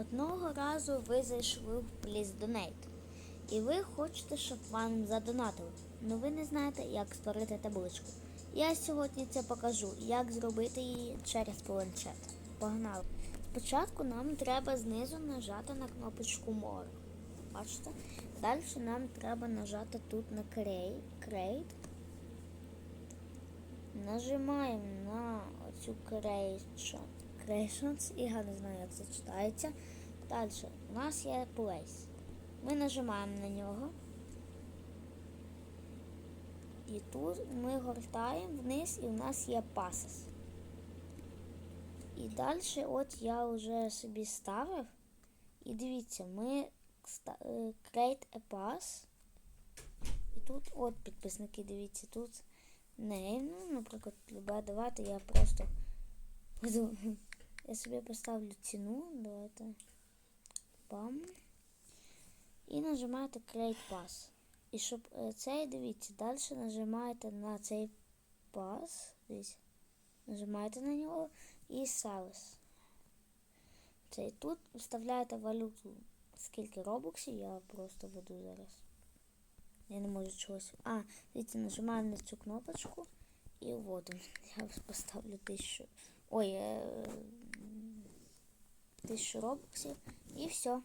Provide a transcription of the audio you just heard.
Одного разу ви зайшли в пліс Donate, і ви хочете, щоб вам задонатили. але ви не знаєте, як створити табличку. Я сьогодні це покажу, як зробити її через планшет. Погнали! Спочатку нам треба знизу нажати на кнопочку More. Бачите? Далі нам треба нажати тут на Create. Create. Нажимаємо на оцю Creation. Creations, я не знаю, як це читається. Далі у нас є Place. Ми нажимаємо на нього. І тут ми гортаємо вниз і в нас є Passes. І далі от я вже собі ставив. І дивіться, ми е, create a pass. І тут от підписники, дивіться, тут name, ну, наприклад, любе давати, я просто буду- я собі поставлю ціну, давайте. Бам. І нажимаєте Create Pass. І щоб е, цей, дивіться, далі нажимаєте на цей пас. Дивіться. Нажимаєте на нього і Sales. Цей тут вставляєте валюту. Скільки робоксів, я просто буду зараз. Я не можу чогось. А, дивіться, нажимаю на цю кнопочку. І он. Я поставлю тисячу. Ой, тисячу робоксів. І все.